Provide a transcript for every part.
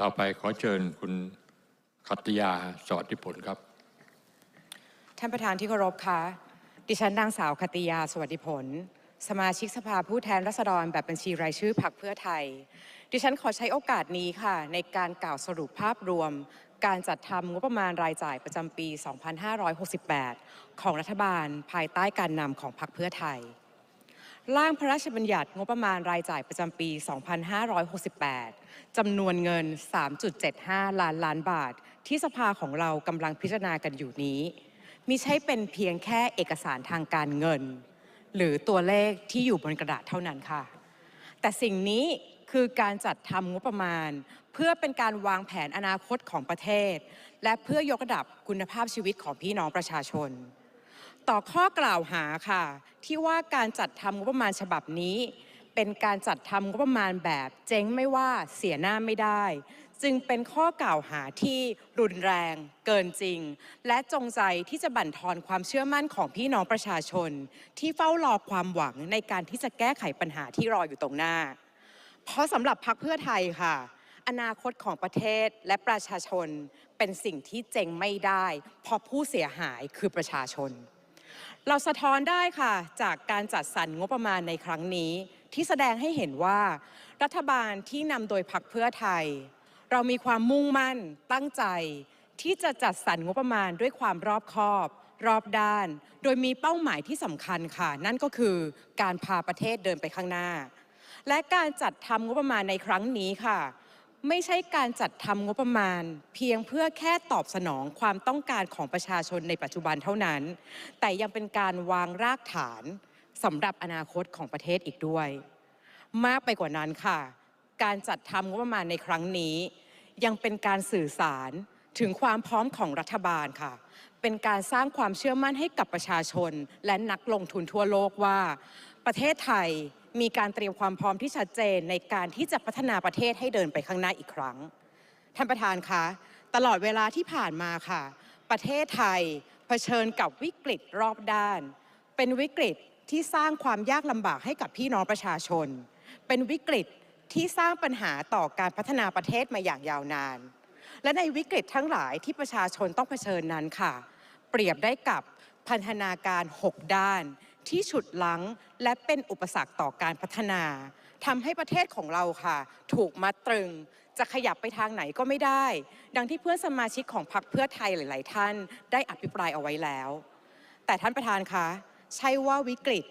ต่อไปขอเชิญคุณคัตยาสวัสดิผลครับ ท่านประธานที่เคารพคะดิฉันนางสาวคัตยาสวัสดิผล สมาชิกสภาผู้แทนราษฎรแบบบัญชีรายชื่อพรรคเพื่อไทย ดิฉันขอใช้โอกาสนี้ค่ะ ในการกล่าวสรุปภาพรวม การจัดทำงบประมาณรายจ่ายประจำปี 2568 ของรัฐบาลภายใต้การนำของพรรคเพื่อไทย ร่างพระราชบัญญัติงบประมาณรายจ่ายประจำปี 2568 จำนวนเงิน 3.75 ล้านล้านบาท ที่สภาของเรากำลังพิจารณากันอยู่นี้ มิใช่เป็นเพียงแค่เอกสารทางการเงิน หรือตัวเลขที่อยู่บนกระดาษเท่านั้นค่ะ แต่สิ่งนี้คือการจัดทำงบประมาณ เพื่อเป็นการวางแผนอนาคตของประเทศ และเพื่อยกระดับคุณภาพชีวิตของพี่น้องประชาชน ต่อข้อกล่าวหาค่ะ ที่ว่าการจัดทำงบประมาณฉบับนี้ เป็นการจัดทำงบประมาณแบบเจ๊งไม่ว่าเสียหน้าไม่ได้ จึงเป็นข้อกล่าวหาที่รุนแรง เกินจริง และจงใจที่จะบั่นทอนความเชื่อมั่นของพี่น้องประชาชน ที่เฝ้ารอความหวังในการที่จะแก้ไขปัญหาที่รออยู่ตรงหน้า เพราะสำหรับพรรคเพื่อไทยค่ะอนาคตของประเทศและประชาชนเป็นสิ่งที่เจ๊งไม่ได้ เพราะผู้เสียหายคือประชาชน เราสะท้อนได้ค่ะจากการจัดสรรงบประมาณในครั้งนี้ ที่แสดงให้เห็นว่า รัฐบาลที่นำโดยพรรคเพื่อไทย เรามีความมุ่งมั่นตั้งใจ ที่จะจัดสรรงบประมาณด้วยความรอบคอบ รอบด้าน โดยมีเป้าหมายที่สำคัญค่ะ นั่นก็คือการพาประเทศเดินไปข้างหน้า และการจัดทำงบประมาณในครั้งนี้ค่ะ ไม่ใช่การจัดทำงบประมาณ เพียงเพื่อแค่ตอบสนองความต้องการของประชาชนในปัจจุบันเท่านั้น แต่ยังเป็นการวางรากฐานสำหรับอนาคตของประเทศอีกด้วย มากไปกว่านั้นค่ะ การจัดทำงบประมาณในครั้งนี้ ยังเป็นการสื่อสารถึงความพร้อมของรัฐบาลค่ะ เป็นการสร้างความเชื่อมั่นให้กับประชาชน และนักลงทุนทั่วโลกว่า ประเทศไทย มีการเตรียมความพร้อมที่ชัดเจนในการที่จะพัฒนาประเทศให้เดินไปข้างหน้าอีกครั้ง ท่านประธานคะ ตลอดเวลาที่ผ่านมาค่ะ ประเทศไทยเผชิญกับวิกฤตรอบด้าน เป็นวิกฤตที่สร้างความยากลำบากให้กับพี่น้องประชาชน เป็นวิกฤตที่สร้างปัญหาต่อการพัฒนาประเทศมาอย่างยาวนาน และในวิกฤตทั้งหลายที่ประชาชนต้องเผชิญนั้นค่ะ เปรียบได้กับพันธนาการ 6 ด้าน ที่ฉุดลั้งและเป็นอุปสรรคต่อการพัฒนาทำให้ประเทศของเราค่ะ ถูกมัดตรึงจะขยับไปทางไหนก็ไม่ได้ ดังที่เพื่อนสมาชิกของพรรคเพื่อไทยหลาย ๆ ท่าน ได้อภิปรายเอาไว้แล้ว แต่ท่านประธานคะใช่ว่าวิกฤต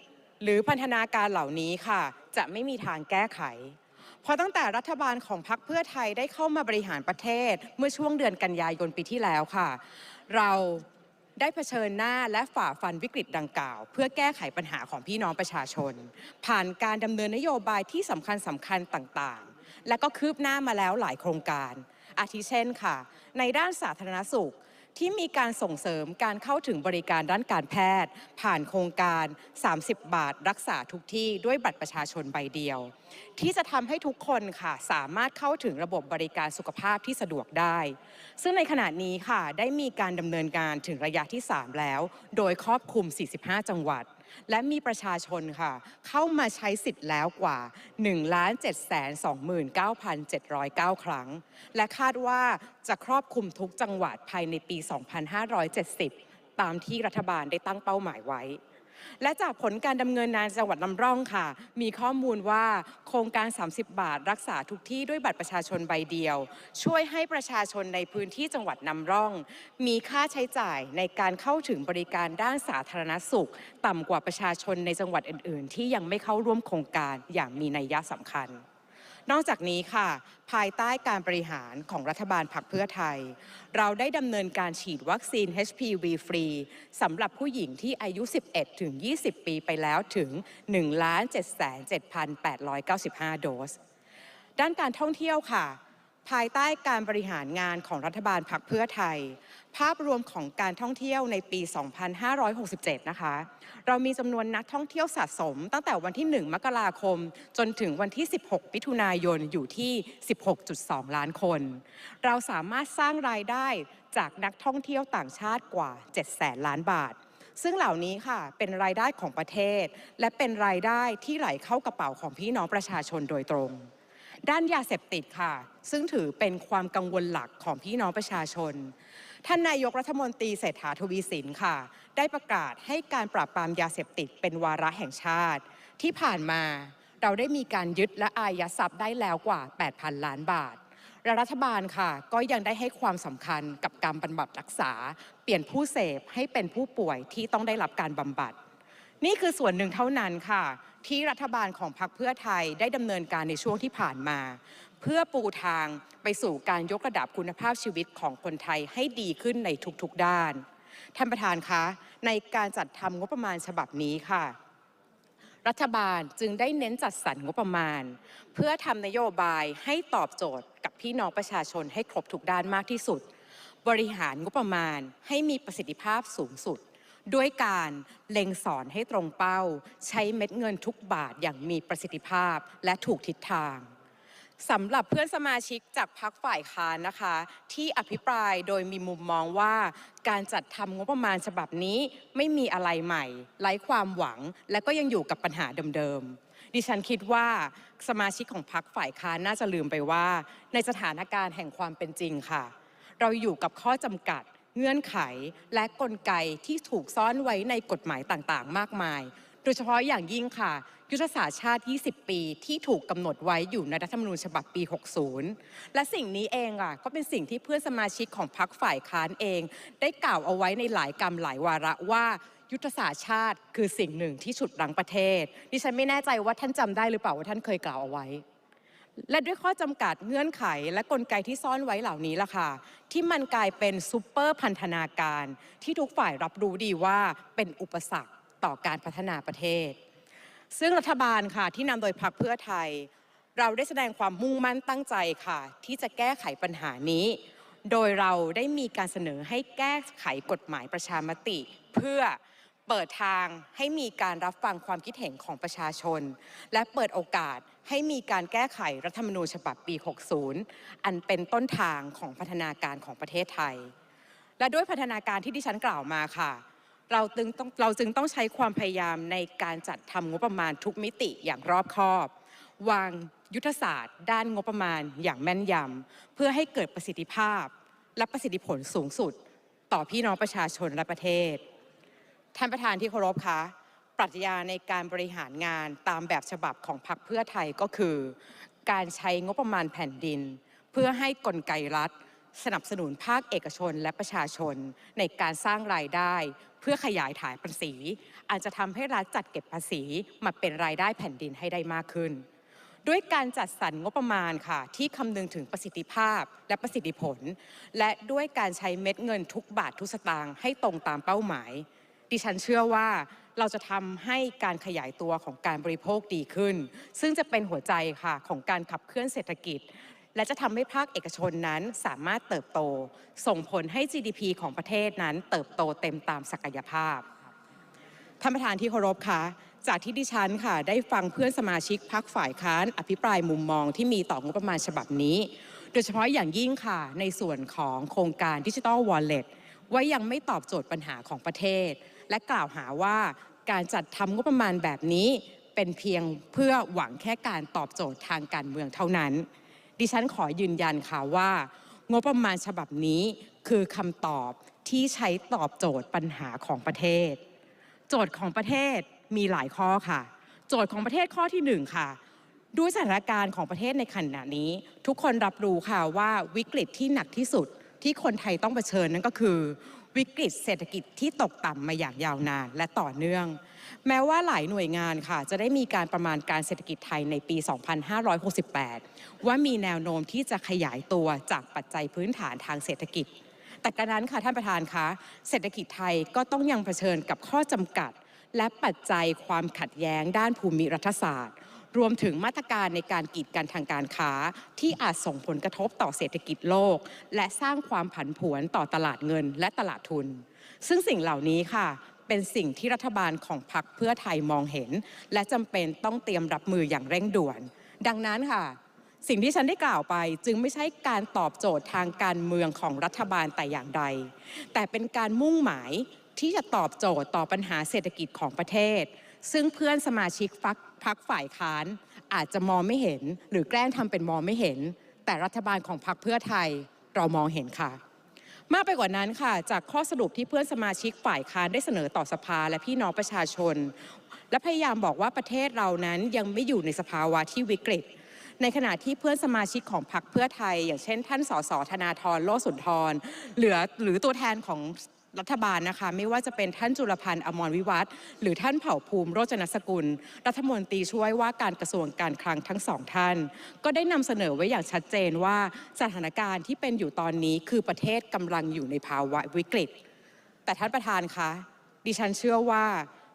หรือพันธนาการเหล่านี้ค่ะ จะไม่มีทางแก้ไข เพราะตั้งแต่รัฐบาลของพรรคเพื่อไทยได้เข้ามาบริหารประเทศเมื่อช่วงเดือนกันยายนปีที่แล้วค่ะ เรา ได้เผชิญหน้าและฝ่าฟันวิกฤตดังกล่าว เพื่อแก้ไขปัญหาของพี่น้องประชาชน ผ่านการดำเนินนโยบายที่สำคัญสำคัญต่างๆ และก็คืบหน้ามาแล้วหลายโครงการ อาทิเช่นค่ะ ในด้านสาธารณสุข ที่มีการส่งเสริมการเข้าถึงบริการด้านการแพทย์ ผ่านโครงการ 30 บาทรักษาทุกที่ด้วยบัตรประชาชนใบเดียว ที่จะทำให้ทุกคนค่ะสามารถเข้าถึงระบบบริการสุขภาพที่สะดวกได้ ซึ่งในขณะนี้ค่ะได้มีการดำเนินการถึงระยะที่ 3 แล้ว โดยครอบคลุม 45 จังหวัด และมีประชาชนค่ะ เข้ามาใช้สิทธิ์แล้วกว่า 1,729,709 ครั้ง และคาดว่าจะครอบคลุมทุกจังหวัดภายในปี 2570 ตามที่รัฐบาลได้ตั้งเป้าหมายไว้ และจากผลการดำเนินงานจังหวัดลำร่องค่ะ มีข้อมูลว่าโครงการ 30 บาท รักษาทุกที่ด้วยบัตรประชาชนใบเดียว ช่วยให้ประชาชนในพื้นที่จังหวัดนำร่อง มีค่าใช้จ่ายในการเข้าถึงบริการด้านสาธารณสุข ต่ำกว่าประชาชนในจังหวัดอื่น ๆ ที่ยังไม่เข้าร่วมโครงการอย่างมีนัยยะสำคัญ นอกจากนี้ค่ะ ภายใต้การบริหารของรัฐบาลพรรคเพื่อไทย เราได้ดำเนินการฉีดวัคซีน HPV ฟรีสำหรับผู้หญิงที่อายุ 11 ถึง 20 ปีไปแล้วถึง 1,77,895 โดส ด้านการท่องเที่ยวค่ะ ภายใต้การบริหารงานของรัฐบาลพรรคเพื่อไทย ภาพรวมของการท่องเที่ยวในปี 2567 นะคะ เรามีจำนวนนักท่องเที่ยวสะสม ตั้งแต่วันที่ 1 มกราคม จนถึงวันที่ 16 มิถุนายนอยู่ที่ 16.2 ล้านคน เราสามารถสร้างรายได้จากนักท่องเที่ยวต่างชาติกว่า 7 แสนล้านบาทซึ่งเหล่านี้ค่ะเป็นรายได้ของประเทศ และเป็นรายได้ที่ไหลเข้ากระเป๋าของพี่น้องประชาชนโดยตรง ด้านยาเสพติดค่ะ ซึ่งถือเป็นความกังวลหลักของพี่น้องประชาชน ท่านนายกรัฐมนตรีเศรษฐาทวีสินค่ะ ได้ประกาศให้การปราบปรามยาเสพติดเป็นวาระแห่งชาติ ที่ผ่านมาเราได้มีการยึดและอายัดทรัพย์ได้แล้วกว่า 8,000 ล้านบาทและรัฐบาลค่ะ ก็ยังได้ให้ความสำคัญกับการบำบัดรักษา เปลี่ยนผู้เสพให้เป็นผู้ป่วยที่ต้องได้รับการบำบัด นี่คือส่วนหนึ่งเท่านั้นค่ะ ที่รัฐบาลของพรรคเพื่อไทยได้ดำเนินการในช่วงที่ผ่านมา เพื่อปูทางไปสู่การยกระดับคุณภาพชีวิตของคนไทยให้ดีขึ้นในทุกๆด้าน ท่านประธานคะ ในการจัดทำงบประมาณฉบับนี้ค่ะ รัฐบาลจึงได้เน้นจัดสรรงบประมาณ เพื่อทำนโยบายให้ตอบโจทย์กับพี่น้องประชาชนให้ครบทุกด้านมากที่สุด บริหารงบประมาณให้มีประสิทธิภาพสูงสุด ด้วยการเล็งสอนให้ตรงเป้า ใช้เม็ดเงินทุกบาทอย่างมีประสิทธิภาพและถูกทิศทางสำหรับเพื่อนสมาชิกจากพักฝ่ายค้านนะคะ ที่อภิปรายโดยมีมุมมองว่าการจัดทำงบประมาณฉบับนี้ไม่มีอะไรใหม่ ไร้ความหวัง และก็ยังอยู่กับปัญหาเดิมๆดิฉันคิดว่าสมาชิกของพักฝ่ายค้านน่าจะลืมไปว่า ในสถานการณ์แห่งความเป็นจริงค่ะ เราอยู่กับข้อจำกัด เงื่อนไขและกลไกที่ถูกซ่อนไว้ในกฎหมายต่างๆ มากมาย โดยเฉพาะอย่างยิ่งค่ะ ยุทธศาสตร์ชาติ 20 ปี ที่ถูกกำหนดไว้อยู่ในรัฐธรรมนูญฉบับปี 60 และสิ่งนี้เองอะก็เป็นสิ่งที่เพื่อนสมาชิกของพรรคฝ่ายค้านเอง ได้กล่าวเอาไว้ในหลายกรรมหลายวาระว่ายุทธศาสตร์ชาติคือสิ่งหนึ่งที่ฉุดรั้งประเทศ ดิฉันไม่แน่ใจว่าท่านจำได้หรือเปล่าว่าท่านเคยกล่าวเอาไว้ และด้วยข้อจำกัดเงื่อนไข และกลไกที่ซ่อนไว้เหล่านี้ล่ะค่ะ ที่มันกลายเป็นซูเปอร์พันธนาการ ที่ทุกฝ่ายรับรู้ดีว่าเป็นอุปสรรคต่อการพัฒนาประเทศ ซึ่งรัฐบาลค่ะที่นำโดยพรรคเพื่อไทย เราได้แสดงความมุ่งมั่นตั้งใจค่ะ ที่จะแก้ไขปัญหานี้ โดยเราได้มีการเสนอให้แก้ไขกฎหมายประชามติ เพื่อ เปิดทางให้มีการรับฟังความคิดเห็นของประชาชน และเปิดโอกาสให้มีการแก้ไขรัฐธรรมนูญฉบับปี 60 อันเป็นต้นทางของพัฒนาการของประเทศไทย และด้วยพัฒนาการที่ดิฉันกล่าวมาค่ะ เราจึงต้องเราจึงต้องใช้ความพยายามในการจัดทำงบประมาณทุกมิติอย่างรอบคอบ วางยุทธศาสตร์ ด้านงบประมาณอย่างแม่นยำเพื่อให้เกิดประสิทธิภาพ และประสิทธิผลสูงสุด ต่อพี่น้องประชาชนและประเทศ ท่านประธานที่เคารพคะปรัชญาในการบริหารงานตามแบบฉบับของพรรคเพื่อไทยก็คือ การใช้งบประมาณแผ่นดิน เพื่อให้กลไกรัฐ สนับสนุนภาคเอกชนและประชาชน ในการสร้างรายได้ เพื่อขยายฐานภาษี อาจจะทำให้รัฐจัดเก็บภาษีมาเป็นรายได้แผ่นดินให้ได้มากขึ้น ด้วยการจัดสรรงบประมาณค่ะ ที่คำนึงถึงประสิทธิภาพและประสิทธิผล และด้วยการใช้เม็ดเงินทุกบาททุกสตางค์ให้ตรงตามเป้าหมาย ดิฉันเชื่อว่าเราจะทำให้การขยายตัวของการบริโภคดีขึ้น ซึ่งจะเป็นหัวใจค่ะของการขับเคลื่อนเศรษฐกิจ และจะทำให้ภาคเอกชนนั้นสามารถเติบโต ส่งผลให้ GDP ของประเทศนั้นเติบโตเต็มตามศักยภาพท่านประธานที่เคารพคะจากที่ดิฉันค่ะได้ฟังเพื่อนสมาชิกพักฝ่ายค้าน อภิปรายมุมมองที่มีต่องบประมาณฉบับนี้ โดยเฉพาะอย่างยิ่งค่ะในส่วนของโครงการดิจิทัลวอลเล็ต ว่ายังไม่ตอบโจทย์ปัญหาของประเทศ และกล่าวหาว่าการจัดทำงบประมาณแบบนี้เป็นเพียงเพื่อหวังแค่การตอบโจทย์ทางการเมืองเท่านั้น ดิฉันขอยืนยันค่ะว่า งบประมาณฉบับนี้คือคำตอบที่ใช้ตอบโจทย์ปัญหาของประเทศ โจทย์ของประเทศมีหลายข้อค่ะ โจทย์ของประเทศข้อที่หนึ่งค่ะด้วยสถานการณ์ของประเทศในขณะนี้ ทุกคนรับรู้ค่ะว่าวิกฤตที่หนักที่สุด ที่คนไทยต้องเผชิญนั่นก็คือ วิกฤตเศรษฐกิจที่ตกต่ำมาอย่างยาวนานและต่อเนื่อง แม้ว่าหลายหน่วยงานค่ะ จะได้มีการประมาณการเศรษฐกิจไทยในปี 2568 ว่ามีแนวโน้มที่จะขยายตัวจากปัจจัยพื้นฐานทางเศรษฐกิจ แต่กระนั้นค่ะท่านประธานคะเศรษฐกิจไทยก็ต้องยังเผชิญกับข้อจำกัด และปัจจัยความขัดแย้งด้านภูมิรัฐศาสตร์ รวมถึงมาตรการในการกีดกันทางการค้า ที่อาจส่งผลกระทบต่อเศรษฐกิจโลก และสร้างความผันผวนต่อตลาดเงินและตลาดทุน ซึ่งสิ่งเหล่านี้ค่ะเป็นสิ่งที่รัฐบาลของพรรคเพื่อไทยมองเห็น และจำเป็นต้องเตรียมรับมืออย่างเร่งด่วน ดังนั้นค่ะสิ่งที่ฉันได้กล่าวไปจึงไม่ใช่การตอบโจทย์ทางการเมืองของรัฐบาลแต่อย่างใด แต่เป็นการมุ่งหมายที่จะตอบโจทย์ต่อปัญหาเศรษฐกิจของประเทศ ซึ่งเพื่อนสมาชิกฟัก พักฝ่ายค้านอาจจะมองไม่เห็น หรือแกล้งทำเป็นมองไม่เห็น แต่รัฐบาลของพรรคเพื่อไทยเรามองเห็นค่ะ มากไปกว่านั้นค่ะ จากข้อสรุปที่เพื่อนสมาชิกฝ่ายค้านได้เสนอต่อสภาและพี่น้องประชาชน และพยายามบอกว่าประเทศเรานั้นยังไม่อยู่ในสภาวะที่วิกฤตในขณะที่เพื่อนสมาชิกของพรรคเพื่อไทย อย่างเช่น ท่านสสธนาธรโลสุนทรเหลือหรือตัวแทนของ รัฐบาลนะคะ ไม่ว่าจะเป็นท่านจุลพันธ์อมรวิวัฒน์หรือท่านเผ่าภูมิโรจนสกุล รัฐมนตรีช่วยว่าการกระทรวงการคลังทั้งสองท่าน ก็ได้นำเสนอไว้อย่างชัดเจนว่าสถานการณ์ที่เป็นอยู่ตอนนี้คือประเทศกำลังอยู่ในภาวะวิกฤต แต่ท่านประธานคะ ดิฉันเชื่อว่า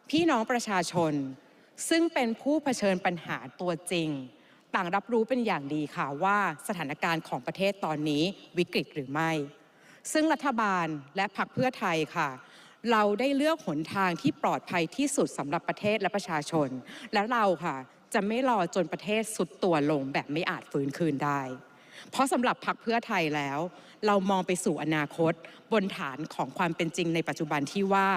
พี่น้องประชาชน ซึ่งเป็นผู้เผชิญปัญหาตัวจริง ต่างรับรู้เป็นอย่างดีค่ะว่าสถานการณ์ของประเทศตอนนี้วิกฤตหรือไม่ ซึ่งรัฐบาลและพรรคเพื่อไทยค่ะ เราได้เลือกหนทางที่ปลอดภัยที่สุดสำหรับประเทศและประชาชน และเราค่ะจะไม่รอจนประเทศสุดตัวลงแบบไม่อาจฟื้นคืนได้ เพราะสำหรับพรรคเพื่อไทยแล้ว เรามองไปสู่อนาคต บนฐานของความเป็นจริงในปัจจุบันที่ว่า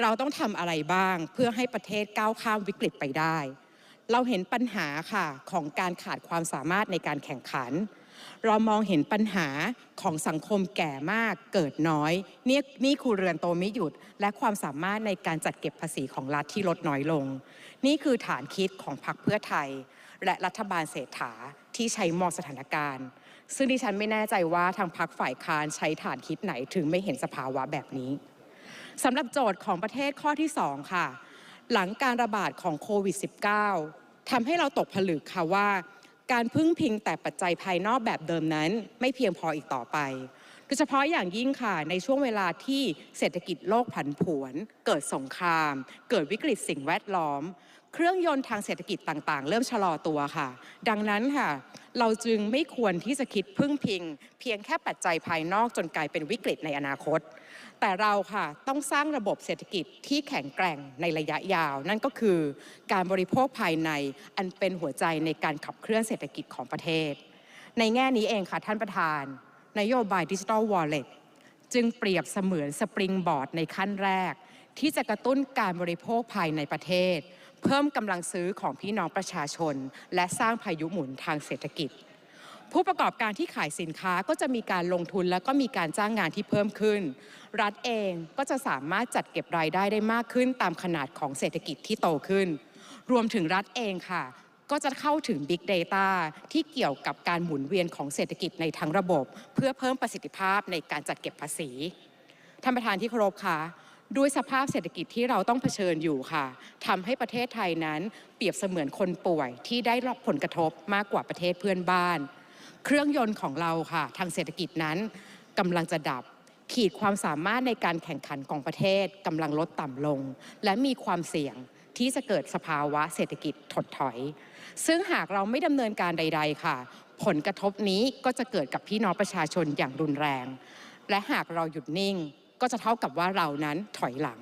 เราต้องทำอะไรบ้างเพื่อให้ประเทศก้าวข้ามวิกฤตไปได้ เราเห็นปัญหาค่ะของการขาดความสามารถในการแข่งขัน เรามองเห็นปัญหาของสังคมแก่มากเกิดน้อยนี่นี่ครูเรือนโตไม่หยุด และความสามารถในการจัดเก็บภาษีของรัฐที่ลดน้อยลง นี่คือฐานคิดของพรรคเพื่อไทย และรัฐบาลเศรษฐาที่ใช้มองสถานการณ์ ซึ่งดิฉันไม่แน่ใจว่าทางพรรคฝ่ายค้านใช้ฐานคิดไหนถึงไม่เห็นสภาวะแบบนี้สำหรับโจทย์ของประเทศข้อที่2ค่ะ หลังการระบาดของโควิด -19 ทำให้เราตกผลึกค่ะว่า การพึ่งพิงแต่ปัจจัยภายนอกแบบเดิมนั้น ไม่เพียงพออีกต่อไป โดยเฉพาะอย่างยิ่งค่ะในช่วงเวลาที่เศรษฐกิจโลกผันผวน เกิดสงคราม เกิดวิกฤตสิ่งแวดล้อม เครื่องยนต์ทางเศรษฐกิจต่างๆ เริ่มชะลอตัวค่ะ ดังนั้นค่ะ เราจึงไม่ควรที่จะคิดพึ่งพิง เพียงแค่ปัจจัยภายนอกจนกลายเป็นวิกฤตในอนาคต แต่เราค่ะต้องสร้างระบบเศรษฐกิจที่แข็งแกร่งในระยะยาว นั่นก็คือการบริโภคภายในอันเป็นหัวใจในการขับเคลื่อนเศรษฐกิจของประเทศ ในแง่นี้เองค่ะท่านประธาน นโยบายดิจิทัลวอลเล็ตจึงเปรียบเสมือนสปริงบอร์ดในขั้นแรก ที่จะกระตุ้นการบริโภคภายในประเทศ เพิ่มกำลังซื้อของพี่น้องประชาชน และสร้างพายุหมุนทางเศรษฐกิจ ผู้ประกอบการที่ขายสินค้าก็จะมีการลงทุนและก็มีการจ้างงานที่เพิ่มขึ้น รัฐเองก็จะสามารถจัดเก็บรายได้ได้มากขึ้นตามขนาดของเศรษฐกิจที่โตขึ้น รวมถึงรัฐเองค่ะ ก็จะเข้าถึง Big Data ที่เกี่ยวกับการหมุนเวียนของเศรษฐกิจในทั้งระบบ เพื่อเพิ่มประสิทธิภาพในการจัดเก็บภาษี ท่านประธานที่เคารพค่ะด้วยสภาพเศรษฐกิจที่เราต้องเผชิญอยู่ค่ะทำให้ประเทศไทยนั้นเปรียบเสมือนคนป่วยที่ได้รับผลกระทบมากกว่าประเทศเพื่อนบ้าน เครื่องยนต์ของเราค่ะ ทางเศรษฐกิจนั้นกำลังจะดับ ขีดความสามารถในการแข่งขันของประเทศกำลังลดต่ำลง และมีความเสี่ยง ที่จะเกิดสภาวะเศรษฐกิจถดถอย ซึ่งหากเราไม่ดำเนินการใด ๆ ค่ะ ผลกระทบนี้ก็จะเกิดกับพี่น้องประชาชนอย่างรุนแรง และหากเราหยุดนิ่งก็จะเท่ากับว่าเรานั้นถอยหลัง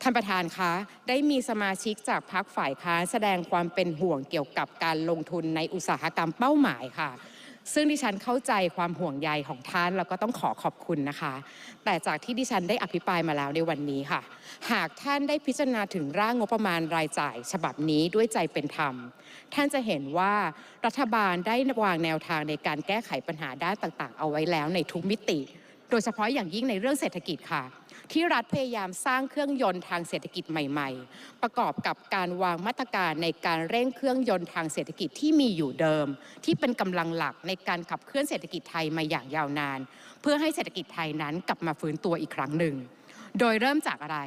ท่านประธานคะ ได้มีสมาชิกจากพรรคฝ่ายค้านแสดงความเป็นห่วงเกี่ยวกับการลงทุนในอุตสาหกรรมเป้าหมายค่ะ ซึ่งดิฉันเข้าใจความห่วงใยของท่านแล้วก็ต้องขอขอบคุณนะคะ แต่จากที่ดิฉันได้อภิปรายมาแล้วในวันนี้ค่ะ หากท่านได้พิจารณาถึงร่างงบประมาณรายจ่าย ฉบับนี้ด้วยใจเป็นธรรม ท่านจะเห็นว่ารัฐบาลได้วางแนวทางในการแก้ไขปัญหาด้านต่างๆ เอาไว้แล้วในทุกมิติ โดยเฉพาะอย่างยิ่งในเรื่องเศรษฐกิจค่ะ ที่รัฐพยายามสร้างเครื่องยนต์ทางเศรษฐกิจใหม่ ๆ ประกอบกับการวางมาตรการในการเร่งเครื่องยนต์ทางเศรษฐกิจที่มีอยู่เดิม ที่เป็นกำลังหลักในการขับเคลื่อนเศรษฐกิจไทยมาอย่างยาวนาน เพื่อให้เศรษฐกิจไทยนั้นกลับมาฟื้นตัวอีกครั้งหนึ่งโดยเริ่มจากอะไร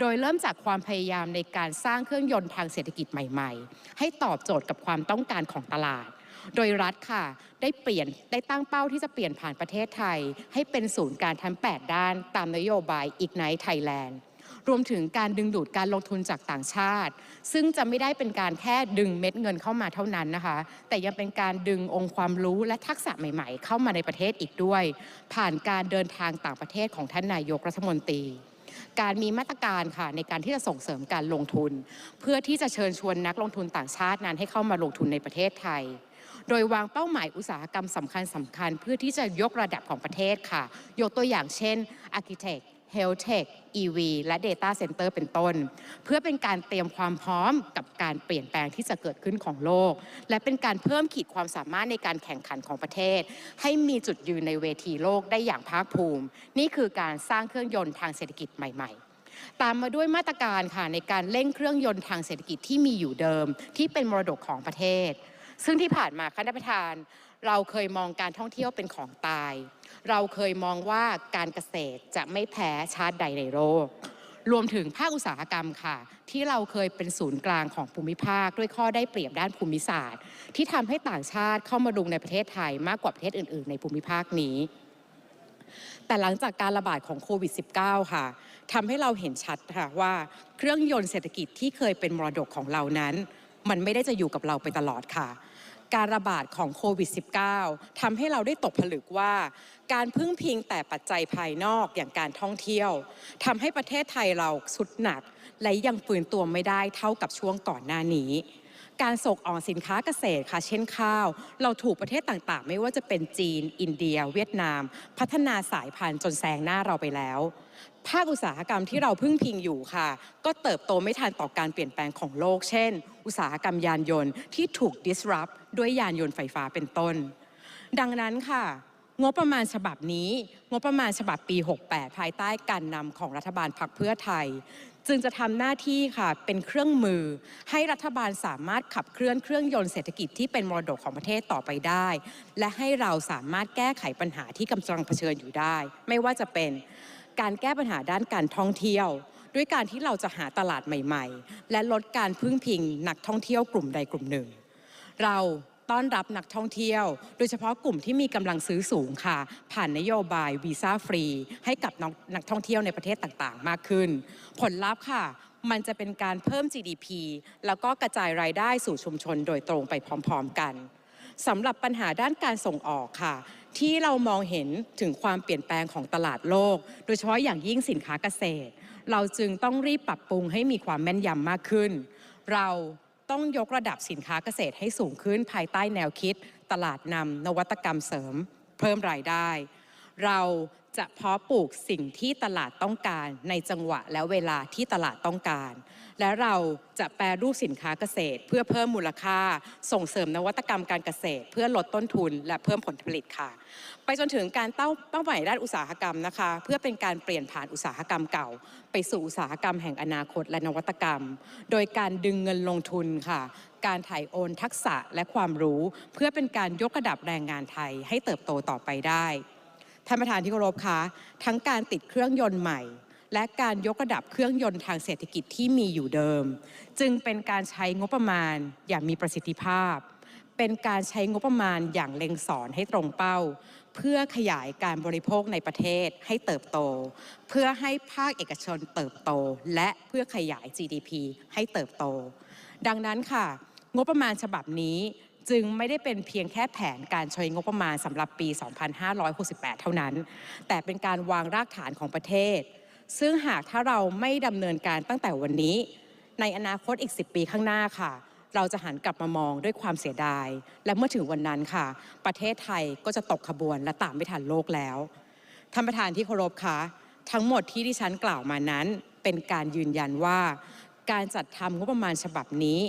โดยเริ่มจากความพยายามในการสร้างเครื่องยนต์ทางเศรษฐกิจใหม่ ๆ ให้ตอบโจทย์กับความต้องการของตลาด โดยรัฐค่ะได้เปลี่ยนได้ตั้งเป้าที่จะเปลี่ยนผ่านประเทศไทย ให้เป็นศูนย์การทั้ง 8 ด้าน ตามนโยบาย Ignite Thailand รวมถึงการดึงดูดการลงทุนจากต่างชาติ ซึ่งจะไม่ได้เป็นการแค่ดึงเม็ดเงินเข้ามาเท่านั้นนะคะ แต่ยังเป็นการดึงองค์ความรู้และทักษะใหม่ๆ เข้ามาในประเทศอีกด้วย ผ่านการเดินทางต่างประเทศของท่านนายกรัฐมนตรี การมีมาตรการค่ะในการที่จะส่งเสริมการลงทุน เพื่อที่จะเชิญชวนนักลงทุนต่างชาตินั้นให้เข้ามาลงทุนในประเทศไทย โดยวางเป้าหมายอุตสาหกรรมสำคัญสำคัญเพื่อที่จะยกระดับของประเทศค่ะ ยกตัวอย่างเช่น Architect Health Tech EV และ Data Center เป็นต้น เพื่อเป็นการเตรียมความพร้อมกับการเปลี่ยนแปลงที่จะเกิดขึ้นของโลก และเป็นการเพิ่มขีดความสามารถในการแข่งขันของประเทศ ให้มีจุดยืนในเวทีโลกได้อย่างภาคภูมิ นี่คือการสร้างเครื่องยนต์ทางเศรษฐกิจใหม่ ๆตามมาด้วยมาตรการค่ะในการเร่งเครื่องยนต์ทางเศรษฐกิจที่มีอยู่เดิม ที่เป็นมรดกของประเทศ ซึ่งที่ผ่านมาค่ะท่านประธาน เราเคยมองการท่องเที่ยวเป็นของตาย เราเคยมองว่าการเกษตรจะไม่แพ้ชาติใดในโลกรวมถึงภาคอุตสาหกรรมค่ะ ที่เราเคยเป็นศูนย์กลางของภูมิภาค ด้วยข้อได้เปรียบด้านภูมิศาสตร์ ที่ทำให้ต่างชาติเข้ามาลงในประเทศไทยมากกว่าประเทศอื่น ๆ ในภูมิภาคนี้ แต่หลังจากการระบาดของโควิด -19 ค่ะทำให้เราเห็นชัดค่ะว่าเครื่องยนต์เศรษฐกิจที่เคยเป็นมรดกของเรานั้น มันไม่ได้จะอยู่กับเราไปตลอดค่ะ การระบาดของโควิด -19 ทำให้เราได้ตกผลึกว่า การพึ่งพิงแต่ปัจจัยภายนอกอย่างการท่องเที่ยวทำให้ประเทศไทยเราสุดหนัก และยังฟื้นตัวไม่ได้เท่ากับช่วงก่อนหน้านี้การส่งออกสินค้าเกษตรค่ะ เช่นข้าว เราถูกประเทศต่างๆ ไม่ว่าจะเป็นจีน อินเดีย เวียดนาม พัฒนาสายพันธุ์จนแซงหน้าเราไปแล้ว ภาคอุตสาหกรรมที่เราพึ่งพิงอยู่ค่ะ ก็เติบโตไม่ทันต่อการเปลี่ยนแปลงของโลก เช่น อุตสาหกรรมยานยนต์ที่ถูก disrupt ด้วยยานยนต์ไฟฟ้าเป็นต้น ดังนั้นค่ะ งบประมาณฉบับนี้ งบประมาณฉบับปี 68 ภายใต้การนำของรัฐบาลพรรคเพื่อไทย จึงจะทำหน้าที่ค่ะเป็นเครื่องมือ ให้รัฐบาลสามารถขับเคลื่อนเครื่องยนต์เศรษฐกิจที่เป็นมรดกของประเทศต่อไปได้ และให้เราสามารถแก้ไขปัญหาที่กำลังเผชิญอยู่ได้ ไม่ว่าจะเป็น การแก้ปัญหาด้านการท่องเที่ยว ด้วยการที่เราจะหาตลาดใหม่ๆ และลดการพึ่งพิงนักท่องเที่ยวกลุ่มใดกลุ่มหนึ่ง เราต้อนรับนักท่องเที่ยว โดยเฉพาะกลุ่มที่มีกำลังซื้อสูงค่ะ ผ่านนโยบายวีซ่าฟรี ให้กับนักนักท่องเที่ยวในประเทศต่างๆ มากขึ้น ผลลัพธ์ค่ะ มันจะเป็นการเพิ่ม GDP แล้วก็กระจายรายได้สู่ชุมชนโดยตรงไปพร้อม ๆ กันสำหรับปัญหาด้านการส่งออกค่ะ ที่เรามองเห็นถึงความเปลี่ยนแปลงของตลาดโลก โดยเฉพาะอย่างยิ่งสินค้าเกษตร เราจึงต้องรีบปรับปรุงให้มีความแม่นยำมากขึ้น เราต้องยกระดับสินค้าเกษตรให้สูงขึ้นภายใต้แนวคิด ตลาดนำนวัตกรรมเสริม เพิ่มรายได้ เรา จะเพาะปลูกสิ่งที่ตลาดต้องการในจังหวะและเวลาที่ตลาดต้องการ และเราจะแปรรูปสินค้าเกษตร เพื่อเพิ่มมูลค่า ส่งเสริมนวัตกรรมการเกษตร เพื่อลดต้นทุนและเพิ่มผลผลิตค่ะ ไปจนถึงการเต้าเป้าหมายด้านอุตสาหกรรมนะคะ เพื่อเป็นการเปลี่ยนผ่านอุตสาหกรรมเก่า ไปสู่อุตสาหกรรมแห่งอนาคตและนวัตกรรม โดยการดึงเงินลงทุนค่ะการถ่ายโอนทักษะและความรู้ เพื่อเป็นการยกระดับแรงงานไทยให้เติบโตต่อไปได้ ท่านประธานที่เคารพคะทั้งการติดเครื่องยนต์ใหม่ และการยกระดับเครื่องยนต์ทางเศรษฐกิจที่มีอยู่เดิม จึงเป็นการใช้งบประมาณอย่างมีประสิทธิภาพ เป็นการใช้งบประมาณอย่างเล็งสอนให้ตรงเป้า เพื่อขยายการบริโภคในประเทศให้เติบโต เพื่อให้ภาคเอกชนเติบโต และเพื่อขยาย GDP ให้เติบโต ดังนั้นค่ะ งบประมาณฉบับนี้ จึงไม่ได้เป็นเพียงแค่แผนการใช้งบประมาณสำหรับปี 2568 เท่านั้น แต่เป็นการวางรากฐานของประเทศ ซึ่งหากถ้าเราไม่ดำเนินการตั้งแต่วันนี้ ในอนาคตอีก 10 ปีข้างหน้าค่ะ เราจะหันกลับมามองด้วยความเสียดาย และเมื่อถึงวันนั้นค่ะ ประเทศไทยก็จะตกขบวนและตามไม่ทันโลกแล้วท่านประธานที่เคารพคะทั้งหมดที่ดิฉันกล่าวมานั้น เป็นการยืนยันว่า การจัดทำงบประมาณฉบับนี้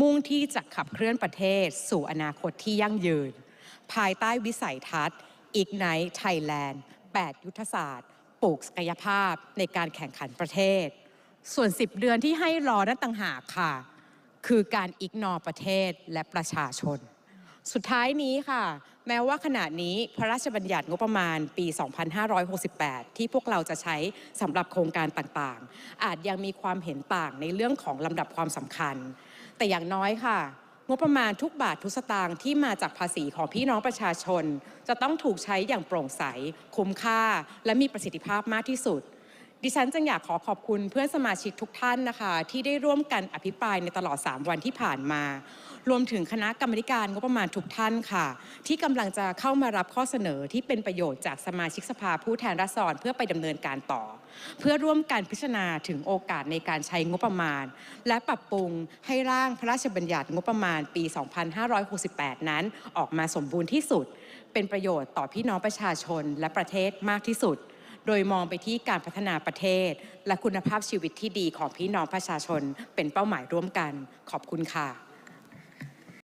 มุ่งที่จะขับเคลื่อนประเทศ สู่อนาคตที่ยั่งยืน ภายใต้วิสัยทัศน์ Ignite Thailand 8 ยุทธศาสตร์ ปลูกศักยภาพในการแข่งขันประเทศ ส่วน 10 เดือนที่ให้รอนั้นต่างหากค่ะ คือการอิกนอประเทศและประชาชน สุดท้ายนี้ค่ะ แม้ว่าขณะนี้พระราชบัญญัติงบประมาณปี 2568 ที่พวกเราจะใช้สำหรับโครงการต่างๆ อาจยังมีความเห็นต่างในเรื่องของลำดับความสำคัญ แต่อย่างน้อยค่ะ งบประมาณทุกบาททุกสตางค์ที่มาจากภาษีของพี่น้องประชาชน จะต้องถูกใช้อย่างโปร่งใส คุ้มค่า และมีประสิทธิภาพมากที่สุด ดิฉันจึงอยากขอขอบคุณเพื่อนสมาชิกทุกท่านนะคะ ที่ได้ร่วมกันอภิปรายในตลอด 3 วันที่ผ่านมา รวมถึงคณะกรรมการงบประมาณทุกท่านค่ะ ที่กำลังจะเข้ามารับข้อเสนอที่เป็นประโยชน์จากสมาชิกสภาผู้แทนราษฎรเพื่อไปดำเนินการต่อ เพื่อร่วมกันพิจารณาถึงโอกาสในการใช้งบประมาณ และปรับปรุงให้ร่างพระราชบัญญัติงบประมาณปี 2568 นั้น ออกมาสมบูรณ์ที่สุด เป็นประโยชน์ต่อพี่น้องประชาชนและประเทศมากที่สุด โดยมองไปที่การพัฒนาประเทศ และคุณภาพชีวิตที่ดีของพี่น้องประชาชนเป็นเป้าหมายร่วมกัน ขอบคุณค่ะ